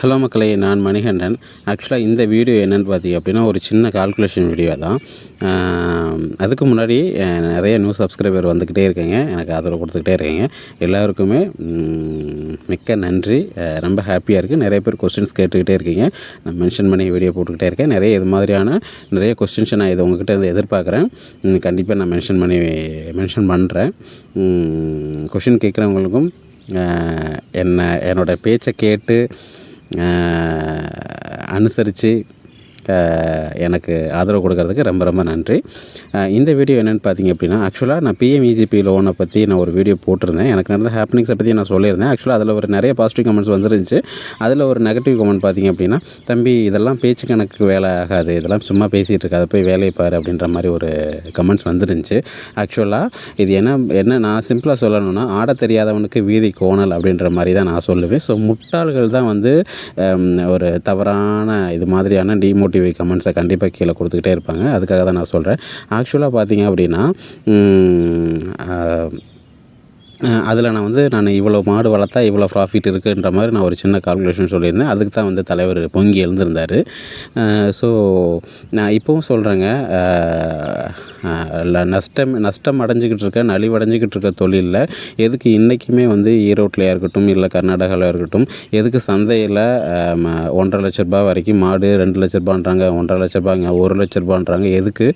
Hello மக்களே நான் மணிகண்டன். ஆக்சுவலாக இந்த வீடியோ என்னென்னு பார்த்தீங்க அப்படின்னா ஒரு சின்ன கால்குலேஷன் வீடியோ தான். அதுக்கு முன்னாடி நிறைய நியூ சப்ஸ்கிரைபர் வந்துக்கிட்டே இருக்கீங்க. எனக்கு ஆதரவு கொடுத்துக்கிட்டே இருக்கீங்க. எல்லாருக்குமே மிக்க நன்றி. ரொம்ப ஹாப்பியாக இருக்குது நிறைய பேர் கொஸ்டின்ஸ் கேட்டுக்கிட்டே இருக்கீங்க. நான் மென்ஷன் பண்ணி வீடியோ போட்டுக்கிட்டே இருக்கேன். நிறைய இது மாதிரியான நிறைய கொஸ்டின்ஸை நான் இது உங்ககிட்ட இருந்து எதிர்பார்க்குறேன். கண்டிப்பாக நான் மென்ஷன் பண்ணி மென்ஷன் பண்ணுறேன் கொஷின் கேட்குறவங்களுக்கும் என்னை என்ன என்னோடய பேச்சை கேட்டு அனுசரித்து எனக்கு ஆதரவு கொடுக்கறதுக்கு ரொம்ப ரொம்ப நன்றி. இந்த வீடியோ என்னென்னு பார்த்தீங்க அப்படின்னா ஆக்சுவலாக நான் பிஎம்இஜிபி லோனை பற்றி நான் ஒரு வீடியோ போட்டிருந்தேன். எனக்கு நடந்த ஹாப்பனிங்ஸை பற்றி நான் சொல்லியிருந்தேன். ஆக்சுவலாக அதில் ஒரு நிறைய பாசிட்டிவ் கமெண்ட்ஸ் வந்துருந்துச்சு. அதில் ஒரு நெகட்டிவ் கமெண்ட் பார்த்தீங்க அப்படின்னா தம்பி இதெல்லாம் பேச்சு கணக்கு வேலை ஆகாது. இதெல்லாம் சும்மா பேசிகிட்டு இருக்காது. போய் வேலையை பாரு அப்படின்ற மாதிரி ஒரு கமெண்ட்ஸ் வந்துருந்துச்சு. ஆக்சுவலாக இது என்ன என்ன நான் சிம்பிளாக சொல்லணும்னா ஆட தெரியாதவனுக்கு வீதி கோணல் அப்படின்ற மாதிரி தான் நான் சொல்லுவேன். ஸோ முட்டாள்கள் தான் வந்து ஒரு தவறான இது மாதிரியான நெகட்டிவ் கமெண்ட்ஸை கண்டிப்பாக கீழே கொடுத்துக்கிட்டே இருப்பாங்க. அதுக்காக தான் நான் சொல்கிறேன் ஆக்சுவலாக பார்த்தீங்க அப்படின்னா அதில் நான் வந்து நான் இவ்வளோ மாடு வளர்த்தா இவ்வளோ ப்ராஃபிட் இருக்குன்ற மாதிரி நான் ஒரு சின்ன கால்குலேஷன் சொல்லியிருந்தேன். அதுக்கு தான் வந்து தலைவர் பொங்கி எழுந்திருந்தார். ஸோ நான் இப்போவும் சொல்கிறேங்க நஷ்டம் நஷ்டம் அடைஞ்சிக்கிட்டு இருக்க நலிவடைஞ்சிக்கிட்டு இருக்க தொழிலில் எதுக்கு இன்றைக்குமே வந்து ஈரோட்லையாக இருக்கட்டும் இல்லை கர்நாடகாவில் இருக்கட்டும் எதுக்கு சந்தையில் ஒன்றரை லட்ச ரூபா வரைக்கும் மாடு ரெண்டு லட்ச ரூபான்றாங்க ஒன்றரை லட்ச ரூபாங்க ஒரு லட்ச ரூபான்றாங்க எதுக்கு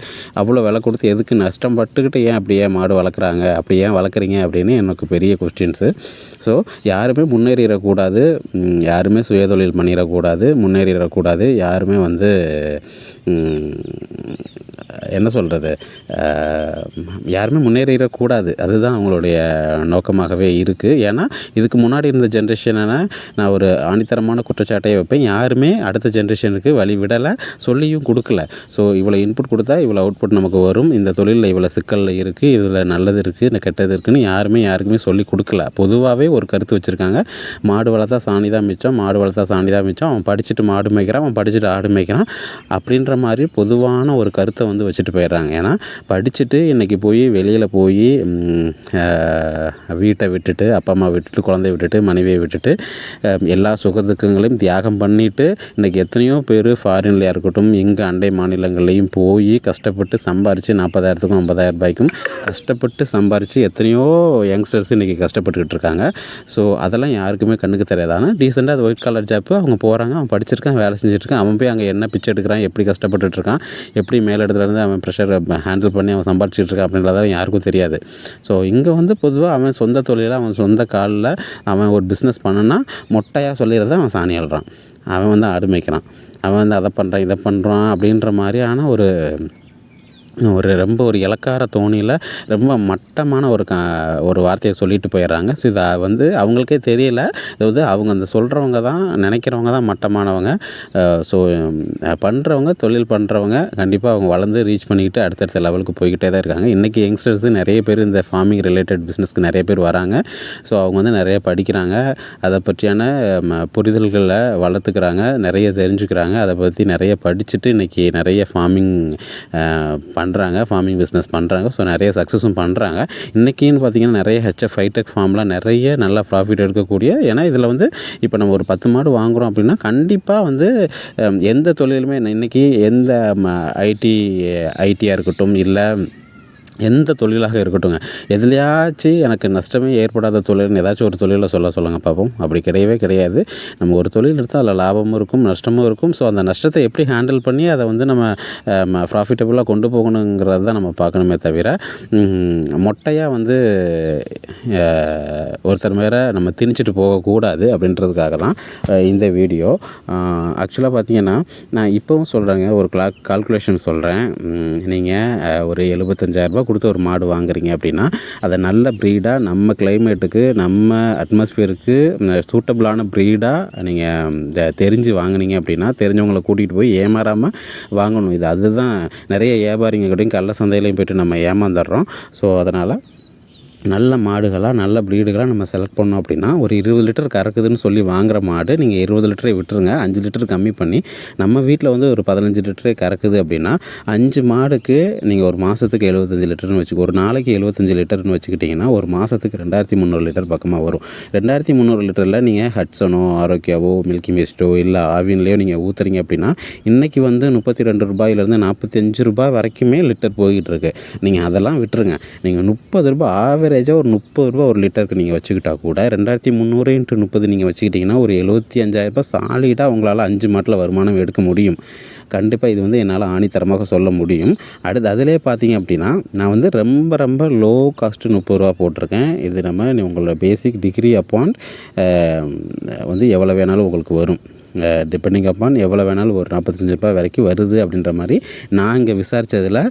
அவ்வளோ விலை கொடுத்து எதுக்கு நஷ்டம் பட்டுக்கிட்டு ஏன் அப்படி ஏன் மாடு வளர்க்குறாங்க அப்படி ஏன் வளர்க்குறீங்க அப்படின்னு உனக்கு பெரிய கொஸ்டின்ஸு ஸோ யாருமே முன்னேறிடக்கூடாது. யாருமே சுயதொழில் பண்ணிடக்கூடாது. முன்னேறிடக்கூடாது. யாருமே வந்து என்ன சொல்கிறது யாருமே முன்னேறிடக்கூடாது. அதுதான் அவங்களுடைய நோக்கமாகவே இருக்குது ஏன்னா இதுக்கு முன்னாடி இருந்த ஜென்ரேஷனை நான் ஒரு ஆணித்தரமான குற்றச்சாட்டையை வைப்பேன். யாருமே அடுத்த ஜென்ரேஷனுக்கு வழி விடலை சொல்லியும் கொடுக்கல. ஸோ இவ்வளோ இன்புட் கொடுத்தா இவ்வளோ அவுட்புட் நமக்கு வரும். இந்த தொழிலில் இவ்வளோ சிக்கல் இருக்குது இதில் நல்லது இருக்குது இந்த கெட்டது இருக்குதுன்னு யாருமே யாருக்குமே சொல்லி கொடுக்கல. பொதுவாகவே ஒரு கருத்து வச்சுருக்காங்க. மாடு வளர்த்தா சாணி தான் மிச்சம் மாடு வளர்த்தா சாணி தான் மிச்சம். அவன் படிச்சுட்டு மாடு மேய்க்கிறான் அவன் படிச்சுட்டு ஆடு மேய்க்கிறான். அப்படின்ற மாதிரி பொதுவான ஒரு கருத்தை வந்து வச்சுட்டு போயிடுறாங்க. ஏன்னா படிச்சுட்டு இன்றைக்கி போய் வெளியில் போய் வீட்டை விட்டுட்டு அப்பா அம்மா விட்டுட்டு குழந்தைய விட்டுட்டு மனைவியை விட்டுட்டு எல்லா எல்லா சுகதுக்கங்களையும் தியாகம் பண்ணிவிட்டு இன்றைக்கி எத்தனையோ பேர் ஃபாரின்லையாக இருக்கட்டும் எங்கள் அண்டை மாநிலங்கள்லையும் போய் கஷ்டப்பட்டு சம்பாரித்து நாற்பதாயிரத்துக்கும் ஐம்பதாயிரம் ரூபாய்க்கும் கஷ்டப்பட்டு சம்பாரித்து எத்தனையோ யங்ஸ்டர்ஸ் இன்றைக்கி கஷ்டப்பட்டுக்கிட்டு இருக்காங்க. ஸோ அதெல்லாம் யாருக்குமே கண்ணுக்கு தெரியாது. ஆனால் டீசெண்டாக அது ஒயிட் கலர் ஜாப்பு அவங்க போகிறாங்க அவன் படிச்சிருக்கான் வேலை செஞ்சுட்டு இருக்கான் அவன் போய் அங்கே என்ன பிச்சை எடுக்கிறான் எப்படி கஷ்டப்பட்டுட்டு இருக்கான் எப்படி மேலிடத்துல இருந்து அவன் ப்ரெஷரை ஹேண்டில் பண்ணி அவன் சம்பாரிச்சிட்டு இருக்கான் அப்படின்றதெல்லாம் யாருக்கும் தெரியாது. ஸோ இங்கே வந்து பொதுவாக அவன் சொந்த தொழிலில் அவன் சொந்த காலில் அவன் ஒரு பிஸ்னஸ் பண்ணனா மொட்டையாக சொல்லிடுறத அவன் சாணி அழுறான் அவன் வந்து ஆடு மேய்க்கிறான் அவன் வந்து அதை பண்ணுறான் இதை பண்ணுறான் அப்படின்ற மாதிரியான ஒரு ஒரு ரொம்ப ஒரு இலக்கார தோணியில் ரொம்ப மட்டமான ஒரு க ஒரு வார்த்தையை சொல்லிட்டு போயிடுறாங்க. ஸோ இதை வந்து அவங்களுக்கே தெரியல. இது அவங்க அந்த சொல்கிறவங்க தான் நினைக்கிறவங்க தான் மட்டமானவங்க. ஸோ பண்ணுறவங்க தொழில் பண்ணுறவங்க கண்டிப்பாக அவங்க வளர்ந்து ரீச் பண்ணிக்கிட்டு அடுத்தடுத்த லெவலுக்கு போய்கிட்டே தான் இருக்காங்க. இன்றைக்கி யங்ஸ்டர்ஸு நிறைய பேர் இந்த ஃபார்மிங் ரிலேட்டட் பிஸ்னஸ்க்கு நிறைய பேர் வராங்க. ஸோ அவங்க வந்து நிறைய படிக்கிறாங்க. அதை பற்றியான ம, புரிதல்களை வளர்த்துக்கிறாங்க. நிறைய தெரிஞ்சுக்கிறாங்க. அதை பற்றி நிறைய படிச்சுட்டு இன்றைக்கி நிறைய ஃபார்மிங் பண்ணுறாங்க ஃபார்மிங் பிஸ்னஸ் பண்ணுறாங்க ஸோ நிறைய சக்ஸஸும் பண்ணுறாங்க இன்றைக்கின்னு பார்த்தீங்கன்னா நிறைய ஹெச்எஃப் ஹைடெக் ஃபார்ம்லாம் நிறைய நல்லா ப்ராஃபிட் எடுக்கக்கூடிய ஏன்னா இதில் வந்து இப்போ நம்ம ஒரு பத்து மாடு வாங்குகிறோம் அப்படின்னா கண்டிப்பாக வந்து எந்த தொழிலுமே இன்றைக்கி எந்த ஐடி ஐடியாக இருக்கட்டும் இல்லை எந்த தொழிலாக இருக்கட்டுங்க எதுலையாச்சும் எனக்கு நஷ்டமே ஏற்படாத தொழில்னு ஏதாச்சும் ஒரு தொழிலை சொல்ல சொல்லுங்கள் பார்ப்போம் அப்படி கிடையவே கிடையாது. நம்ம ஒரு தொழில் எடுத்தால் அதில் லாபமும் இருக்கும் நஷ்டமும் இருக்கும். ஸோ அந்த நஷ்டத்தை எப்படி ஹேண்டில் பண்ணி அதை வந்து நம்ம ப்ராஃபிட்டபுளாக கொண்டு போகணுங்கிறது தான் நம்ம பார்க்கணுமே தவிர மொட்டையாக வந்து ஒருத்தர் மேலே நம்ம திணிச்சிட்டு போகக்கூடாது அப்படின்றதுக்காக தான் இந்த வீடியோ. ஆக்சுவலாக பார்த்தீங்கன்னா நான் இப்போவும் சொல்கிறேங்க ஒரு கிளா கால்குலேஷன் சொல்கிறேன் நீங்கள் ஒரு எழுபத்தஞ்சாயிரரூபா கொடுத்து ஒரு மாடு வாங்குறீங்க அப்படின்னா அதை நல்ல ப்ரீடாக நம்ம கிளைமேட்டுக்கு நம்ம அட்மாஸ்பியருக்கு சூட்டபிளான ப்ரீடாக நீங்கள் தெரிஞ்சு வாங்குனீங்க அப்படின்னா தெரிஞ்சவங்களை கூட்டிகிட்டு போய் ஏமாறாமல் வாங்கணும். இது அதுதான் நிறைய வியாபாரிங்க கூடயும் கள்ள சந்தையிலையும் போயிட்டு நம்ம ஏமாந்துடுறோம். ஸோ அதனால் நல்ல மாடுகளாக நல்ல ப்ரீடுகளாக நம்ம செலக்ட் பண்ணோம் அப்படின்னா ஒரு இருபது லிட்டர் கறக்குதுன்னு சொல்லி வாங்குகிற மாடு நீங்கள் இருபது லிட்டரை விட்டுருங்க. அஞ்சு லிட்டர் கம்மி பண்ணி நம்ம வீட்டில் வந்து ஒரு பதினஞ்சு லிட்டரே கறக்குது அப்படின்னா அஞ்சு மாடுக்கு நீங்கள் ஒரு மாதத்துக்கு எழுபத்தஞ்சு லிட்டர்னு வச்சுக்கோ ஒரு நாளைக்கு எழுபத்தஞ்சு லிட்டர்னு வச்சுக்கிட்டிங்கன்னா ஒரு மாதத்துக்கு ரெண்டாயிரத்தி முந்நூறு லிட்டர் பக்கமாக வரும். ரெண்டாயிரத்தி முந்நூறு லிட்டரில் நீங்கள் ஹட்சனோ ஆரோக்கியாவோ மில்கி மிஸ்டோ இல்லை ஆவின்லேயோ நீங்கள் ஊற்றுறீங்க அப்படின்னா இன்றைக்கி வந்து முப்பத்தி ரெண்டு ரூபாயிலேருந்து நாற்பத்தஞ்சு ரூபாய் வரைக்குமே லிட்டர் போய்கிட்டு இருக்குது நீங்கள் அதெல்லாம் விட்டுருங்க. நீங்கள் முப்பது ரூபாய் ஆவரேஜாக ஒரு முப்பது ரூபா ஒரு லிட்டருக்கு நீங்கள் வச்சுக்கிட்டா கூட ரெண்டாயிரத்தி முந்நூறு இன்ட்டு முப்பது நீங்கள் வச்சுக்கிட்டிங்கன்னா ஒரு எழுபத்தி அஞ்சாயிரரூபா சாலிடாக உங்களால் அஞ்சு மாட்டில் வருமானம் எடுக்க முடியும். கண்டிப்பாக இது வந்து என்னால் ஆணித்தரமாக சொல்ல முடியும். அடுத்து அதிலே பார்த்தீங்க அப்படின்னா நான் வந்து ரொம்ப ரொம்ப லோ காஸ்ட்டு முப்பது ரூபா போட்டிருக்கேன். இது நம்ம நீ உங்களோட பேசிக் டிகிரி அப்பான் வந்து எவ்வளோ வேணாலும் உங்களுக்கு வரும். டிபெண்டிங் அப்பான் எவ்வளோ வேணாலும் ஒரு நாற்பத்தஞ்சு ரூபாய் வரைக்கும் வருது அப்படின்ற மாதிரி நான் இங்கே விசாரித்ததில்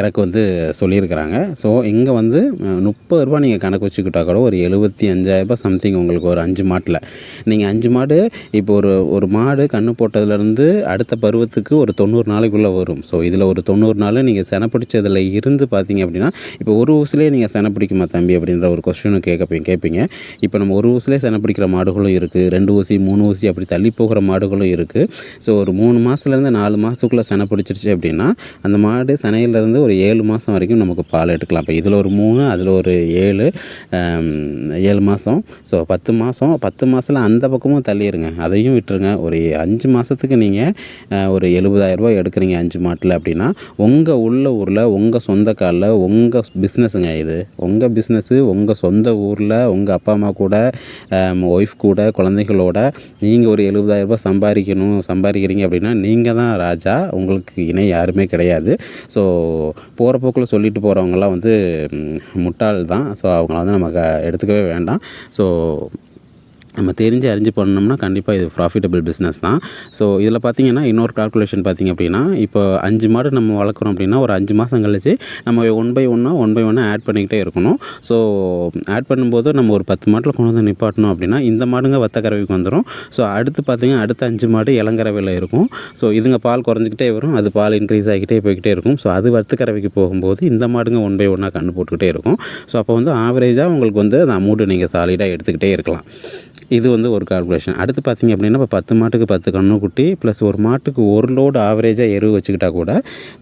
எனக்கு வந்து சொல்லியிருக்கிறாங்க. ஸோ இங்கே வந்து முப்பது ரூபா நீங்கள் கணக்கு வச்சுக்கிட்டா கூட ஒரு எழுபத்தி அஞ்சாயிரரூபா சம்திங் உங்களுக்கு ஒரு அஞ்சு மாட்டில். நீங்கள் அஞ்சு மாடு இப்போ ஒரு ஒரு மாடு கன்று போட்டதுலேருந்து அடுத்த பருவத்துக்கு ஒரு தொண்ணூறு நாளைக்குள்ளே வரும். ஸோ இதில் ஒரு தொண்ணூறு நாள் நீங்கள் செனை பிடிச்சதில் இருந்து பார்த்தீங்க அப்படின்னா இப்போ ஒரு ஊசிலே நீங்கள் சென பிடிக்குமா தம்பி அப்படின்ற ஒரு கொஸ்டினும் கேட்கப்பீங்க கேட்பீங்க இப்போ நம்ம ஒரு ஊசிலே சென பிடிக்கிற மாடுகளும் இருக்குது ரெண்டு ஊசி மூணு ஊசி அப்படி தள்ளி போகிற மாடுகளும் இருக்குது ஸோ ஒரு மூணு மாதத்துலேருந்து நாலு மாதத்துக்குள்ளே சென பிடிச்சிருச்சு அப்படின்னா அந்த மாடு செனையிலேருந்து இருந்து ஒரு ஏழு மாதம் வரைக்கும் நமக்கு பால் எடுக்கலாம். இப்போ இதில் ஒரு மூணு அதில் ஒரு ஏழு ஏழு மாதம் ஸோ பத்து மாதம் பத்து மாதத்தில் அந்த பக்கமும் தள்ளிடுங்க அதையும் விட்டுருங்க. ஒரு அஞ்சு மாதத்துக்கு நீங்கள் ஒரு எழுபதாயிரரூபா எடுக்கிறீங்க அஞ்சு மாட்டில் அப்படின்னா உங்கள் உள்ள ஊரில் உங்கள் சொந்த காலில் உங்கள் பிஸ்னஸுங்க இது. உங்கள் பிஸ்னஸ்ஸு உங்கள் சொந்த ஊரில் உங்கள் அப்பா அம்மா கூட ஒய்ஃப் கூட குழந்தைகளோட நீங்கள் ஒரு எழுபதாயிரரூபா சம்பாதிக்கணும் சம்பாதிக்கிறீங்க அப்படின்னா நீங்கள் தான் ராஜா. உங்களுக்கு இணை யாருமே கிடையாது. ஸோ போகிற போக்கில் சொல்லிட்டு போகிறவங்கலாம் வந்து முட்டாள் தான் ஸோ அவங்கள வந்து நமக்கு எடுத்துக்கவே வேண்டாம். ஸோ நம்ம தெரிஞ்சு அறிஞ்சு பண்ணோம்னா கண்டிப்பாக இது ப்ராஃபிட்டபிள் பிஸ்னஸ் தான். ஸோ இதில் பார்த்தீங்கன்னா இன்னொரு கால்குலேஷன் பார்த்திங்க அப்படின்னா இப்போ அஞ்சு மாடு நம்ம வளர்க்குறோம் அப்படின்னா ஒரு அஞ்சு மாதம் கழிச்சு நம்ம ஒன் பை ஒன்னாக ஒன் பை ஒன்னாக ஆட் பண்ணிக்கிட்டே இருக்கணும். ஸோ ஆட் பண்ணும்போது நம்ம ஒரு பத்து மாட்டில் கொண்டு வந்து நிப்பாட்டணும் அப்படின்னா இந்த மாடுங்க வத்த கறவைக்கு வந்துடும் ஸோ அடுத்து பார்த்திங்கன்னா அடுத்த அஞ்சு மாடு இளங்கறவையில் இருக்கும். ஸோ இதுங்க பால் குறைஞ்சிக்கிட்டே வரும். அது பால் இன்க்ரீஸ் ஆகிக்கிட்டே போய்கிட்டே இருக்கும். ஸோ அது வத்து கறவைக்கு போகும்போது இந்த மாடுங்க ஒன் பை ஒன்னாக கண்டு போட்டுக்கிட்டே இருக்கும். ஸோ அப்போ வந்து ஆவரேஜாக உங்களுக்கு வந்து அந்த அமௌண்ட்டு நீங்கள் சாலிடாக எடுத்துக்கிட்டே இருக்கலாம். இது வந்து ஒரு கால்குலேஷன் அடுத்து பார்த்திங்க அப்படின்னா இப்போ பத்து மாட்டுக்கு பத்து கண்ணுக்குட்டி ப்ளஸ் ஒரு மாட்டுக்கு ஒரு லோடு ஆவரேஜாக எருவு வச்சுக்கிட்டா கூட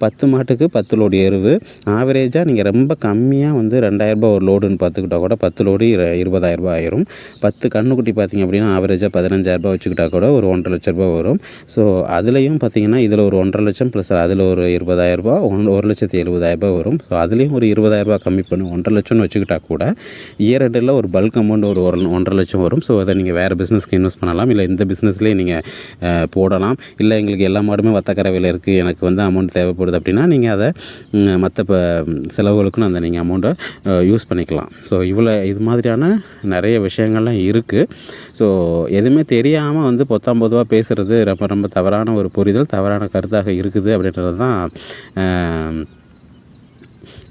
பத்து மாட்டுக்கு பத்து லோடு எருவு. ஆவரேஜாக நீங்கள் ரொம்ப கம்மியாக வந்து ரெண்டாயிரரூபா ஒரு லோடுன்னு பார்த்துக்கிட்டா கூட பத்து லோடு இருபதாயிரரூபா ஆயிரும். பத்து கண்ணுக்குட்டி பார்த்திங்க அப்படின்னா ஆவரேஜாக பதினஞ்சாயிரரூபா வச்சுக்கிட்டா கூட ஒரு ஒன்றரை லட்ச ரூபா வரும். ஸோ அதுலேயும் பார்த்திங்கன்னா இதில் ஒரு ஒன்றரை லட்சம் ப்ளஸ் அதில் ஒரு இருபதாயிரரூபா ஒன் ஒரு லட்சத்தி எழுபதாயிரரூபா வரும். ஸோ அதுலேயும் ஒரு இருபதாயிரரூபா கம்மி பண்ணி ஒன்றரை லட்சம்னு வச்சுக்கிட்டா கூட இயர் ரெண்டில் ஒரு பல்க் அமௌண்ட் ஒரு ஒன்றரை லட்சம் வரும். ஸோ அதை நீங்கள் வேறு பிஸ்னஸ்க்கு இன்வெஸ்ட் பண்ணலாம். இல்லை இந்த பிஸ்னஸ்லேயே நீங்கள் போடலாம். இல்லை எங்களுக்கு எல்லா மாடுமே வத்தக்கரவையில் இருக்குது எனக்கு வந்து அமௌண்ட் தேவைப்படுது அப்படின்னா நீங்கள் அதை மற்ற செலவுகளுக்கும் அந்த நீங்கள் அமௌண்ட்டை யூஸ் பண்ணிக்கலாம். ஸோ இவ்வளோ இது மாதிரியான நிறைய விஷயங்கள்லாம் இருக்குது ஸோ எதுவுமே தெரியாமல் வந்து பொத்தாம் பொதுவாக பேசுகிறது ரொம்ப ரொம்ப தவறான ஒரு புரிதல் தவறான கருத்தாக இருக்குது அப்படின்றது தான்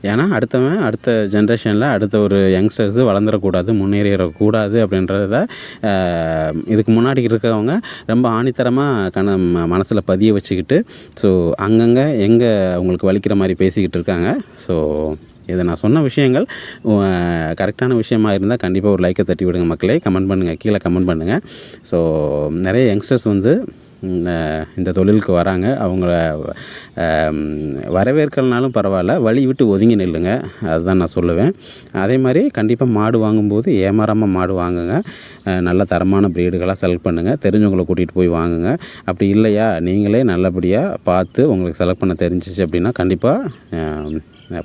ஏன்னா அடுத்தவன் அடுத்த ஜென்ரேஷனில் அடுத்த ஒரு யங்ஸ்டர்ஸு வளர்ந்துடக்கூடாது முன்னேறிடக்கூடாது அப்படின்றத இதுக்கு முன்னாடி இருக்கிறவங்க ரொம்ப ஆணித்தரமாக கண மனசில் பதிய வச்சுக்கிட்டு ஸோ அங்கங்கே எங்கே அவங்களுக்கு வலிக்கிற மாதிரி பேசிக்கிட்டு இருக்காங்க. ஸோ இதை நான் சொன்ன விஷயங்கள் கரெக்டான விஷயமா இருந்தால் கண்டிப்பாக ஒரு லைக்கை தட்டி விடுங்க மக்களே. கமெண்ட் பண்ணுங்கள் கீழே கமெண்ட் பண்ணுங்கள் ஸோ நிறைய யங்ஸ்டர்ஸ் வந்து இந்த தொழிலுக்கு வராங்க. அவங்கள வரவேற்கலனாலும் பரவாயில்ல. வழி விட்டு ஒதுங்கி நில்லுங்க. அதுதான் நான் சொல்லுவேன். அதே மாதிரி கண்டிப்பாக மாடு வாங்கும்போது ஏமாறாமல் மாடு வாங்குங்க. நல்ல தரமான ப்ரீடுகளாக செலக்ட் பண்ணுங்கள் தெரிஞ்சவங்களை கூட்டிகிட்டு போய் வாங்குங்க. அப்படி இல்லையா? நீங்களே நல்லபடியாக பார்த்து உங்களுக்கு செலக்ட் பண்ண தெரிஞ்சிச்சு அப்படின்னா கண்டிப்பாக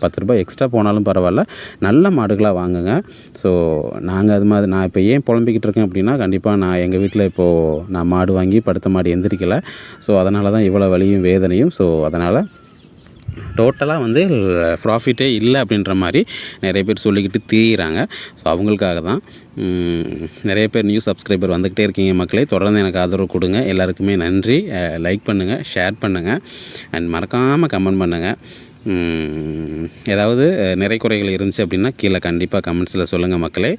பத்து ரூபாய் எக்ஸ்ட்ரா போனாலும் பரவாயில்ல. நல்ல மாடுகளாக வாங்குங்க. ஸோ நாங்கள் அது மாதிரி நான் இப்போ ஏன் புலம்பிக்கிட்டு இருக்கேன் அப்படின்னா கண்டிப்பாக நான் எங்கள் வீட்டில் இப்போது நான் மாடு வாங்கி படுத்த மாடு எந்திரிக்கலை. ஸோ அதனால தான் இவ்வளோ வலியும் வேதனையும். ஸோ அதனால் டோட்டலாக வந்து ப்ராஃபிட்டே இல்லை அப்படின்ற மாதிரி நிறைய பேர் சொல்லிக்கிட்டு தீயிறாங்க ஸோ அவங்களுக்காக தான் நிறைய பேர் நியூ சப்ஸ்கிரைபர் வந்துக்கிட்டே இருக்கீங்க மக்களே. தொடர்ந்து எனக்கு ஆதரவு கொடுங்க. எல்லாருக்குமே நன்றி. லைக் பண்ணுங்கள் ஷேர் பண்ணுங்கள் அண்ட் மறக்காமல் கமெண்ட் பண்ணுங்கள் ஏதாவது நிறை குறைகள் இருந்துச்சு அப்படின்னா கீழே கண்டிப்பாக கமெண்ட்ஸில் சொல்லுங்கள் மக்களே.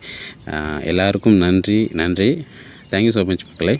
எல்லாருக்கும் நன்றி நன்றி. தேங்க்யூ ஸோ மச் மக்களே.